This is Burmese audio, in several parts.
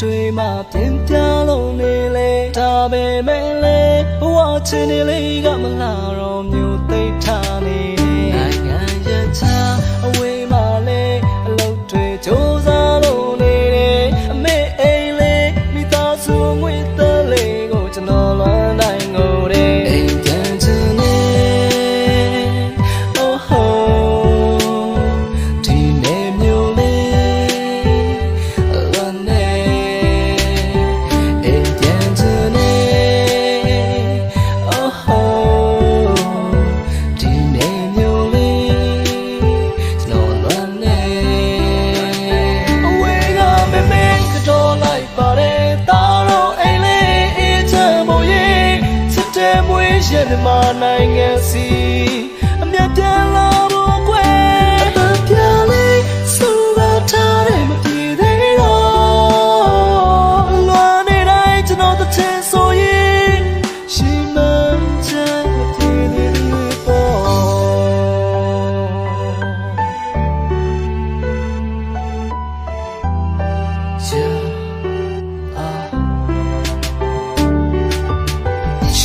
စိတ်တွေနဲ့အတွေ့မှပြင်ပြလုံးနေလေဒါပေမဲ့လေဘဝချင်းနေလေးကမလာတော့ တဲ့မွေးရတဲ့မနိုင်ငံစီ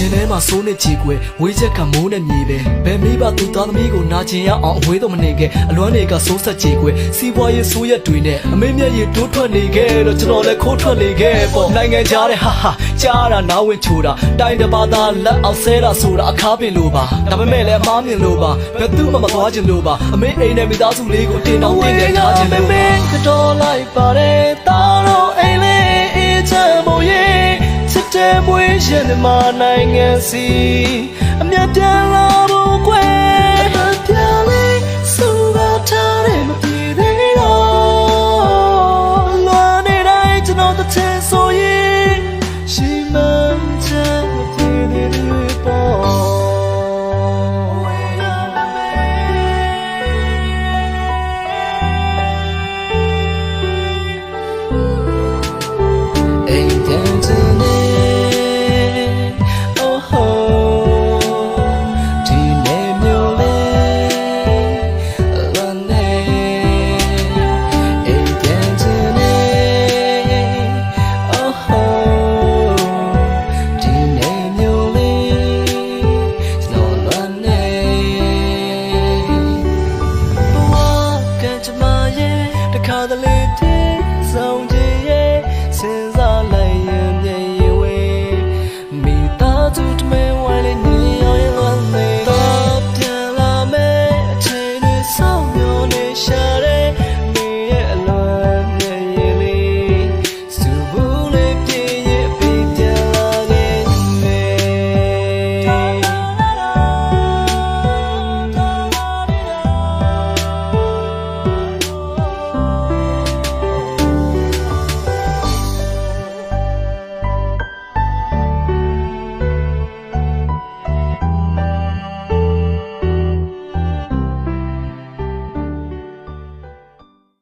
ရှင်ထဲမှာစိုးနေချီကွယ်ဝေးချက်ကမိုးနဲ့မြေပဲဘယ်မိဘသူသားသမီးကိုနာကျင်ရအောင်အဝေးတော့မနေခဲ့အလွမ်းတွေကစိုးဆက်ချီကွယ်စီးပွားရေးဆိုးရက်တွေနဲ့အမေမျက်ရည်တိုးထွက်နေခဲ့တော့ကျွန်တော်လည်းခိုးထွက်နေခဲ့ပေါ့နိုင်ငံခြားတဲ့ဟာဟာကြားတာနားဝင်ချိုတာတိုင်းတစ်ပါးသားလက်အောင်ဆဲတာဆိုတာအခါပင်လို့ပါဒါပေမဲ့လည်းအမားမြင်လို့ပါဘယ်သူမှမသွားချင်လို့ပါအမေအိမ်နဲ့မိသားစုလေးကိုတင်တောင်းတင်နေထားချင်လို့ပါကတော့လိုက်ပါတယ် မွေးရှင်မနိုင်ငံစီ the